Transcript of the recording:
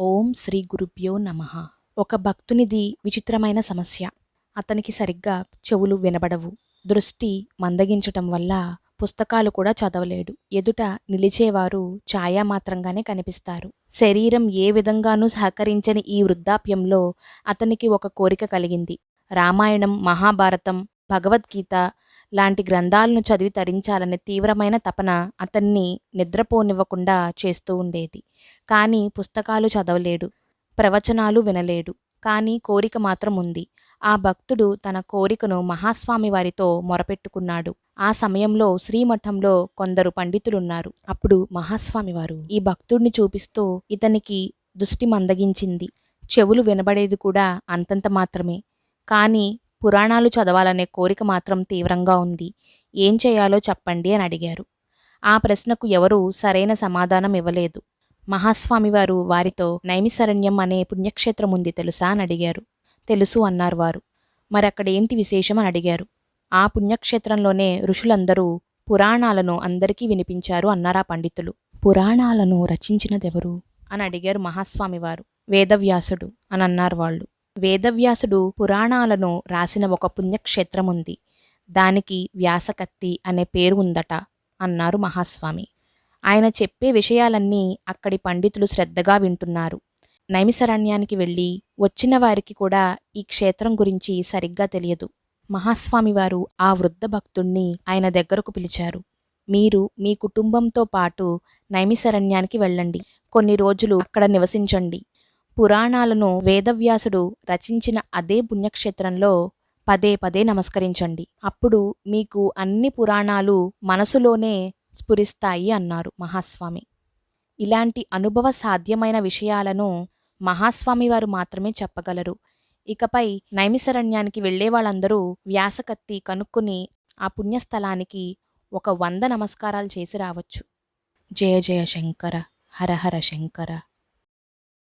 ఓం శ్రీ గురుభ్యో నమ. ఒక భక్తునిది విచిత్రమైన సమస్య. అతనికి సరిగ్గా చెవులు వినబడవు. దృష్టి మందగించటం వల్ల పుస్తకాలు కూడా చదవలేడు. ఎదుట నిలిచేవారు ఛాయామాత్రంగానే కనిపిస్తారు. శరీరం ఏ విధంగానూ సహకరించని ఈ వృద్ధాప్యంలో అతనికి ఒక కోరిక కలిగింది. రామాయణం మహాభారతం భగవద్గీత లాంటి గ్రంథాలను చదివి తరించాలనే తీవ్రమైన తపన అతన్ని నిద్రపోనివ్వకుండా చేస్తూ ఉండేది. కానీ పుస్తకాలు చదవలేడు ప్రవచనాలు వినలేడు. కానీ కోరిక మాత్రం ఉంది. ఆ భక్తుడు తన కోరికను మహాస్వామి వారితో మొరపెట్టుకున్నాడు. ఆ సమయంలో శ్రీమఠంలో కొందరు పండితులున్నారు. అప్పుడు మహాస్వామి వారు ఈ భక్తుడిని చూపిస్తూ ఇతనికి దృష్టి మందగించింది. చెవులు వినబడేది కూడా అంతంత మాత్రమే. కానీ పురాణాలు చదవాలనే కోరిక మాత్రం తీవ్రంగా ఉంది. ఏం చేయాలో చెప్పండి అని అడిగారు. ఆ ప్రశ్నకు ఎవరూ సరైన సమాధానం ఇవ్వలేదు. మహాస్వామివారు వారితో నైమిశరణ్యం అనే పుణ్యక్షేత్రం ఉంది తెలుసా అని అడిగారు. తెలుసు అన్నారు వారు. మరి అక్కడ ఏంటి విశేషం అని అడిగారు. ఆ పుణ్యక్షేత్రంలోనే ఋషులందరూ పురాణాలను అందరికీ వినిపించారు అన్నారా పండితులు. పురాణాలను రచించినదెవరు? అని అడిగారు మహాస్వామివారు వేదవ్యాసుడు అని అన్నారు వాళ్ళు. వేదవ్యాసుడు పురాణాలను రాసిన ఒక పుణ్యక్షేత్రం ఉంది దానికి వ్యాసకత్తి అనే పేరు ఉందట అన్నారు మహాస్వామి. ఆయన చెప్పే విషయాలన్నీ అక్కడి పండితులు శ్రద్ధగా వింటున్నారు. నైమిశరణ్యానికి వెళ్ళి వచ్చిన వారికి కూడా ఈ క్షేత్రం గురించి సరిగ్గా తెలియదు. మహాస్వామి వారు ఆ వృద్ధ భక్తుణ్ణి ఆయన దగ్గరకు పిలిచారు. మీరు మీ కుటుంబంతో పాటు నైమిశరణ్యానికి వెళ్ళండి. కొన్ని రోజులు అక్కడ నివసించండి. పురాణాలను వేదవ్యాసుడు రచించిన అదే పుణ్యక్షేత్రంలో పదే పదే నమస్కరించండి. అప్పుడు మీకు అన్ని పురాణాలు మనసులోనే స్ఫురిస్తాయి అన్నారు మహాస్వామి. ఇలాంటి అనుభవ సాధ్యమైన విషయాలను మహాస్వామి వారు మాత్రమే చెప్పగలరు. ఇకపై నైమిశరణ్యానికి వెళ్ళే వాళ్ళందరూ వ్యాసకత్తి కనుక్కుని ఆ పుణ్యస్థలానికి ఒక వంద నమస్కారాలు చేసి రావచ్చు. జయ జయ శంకర హర హర శంకర.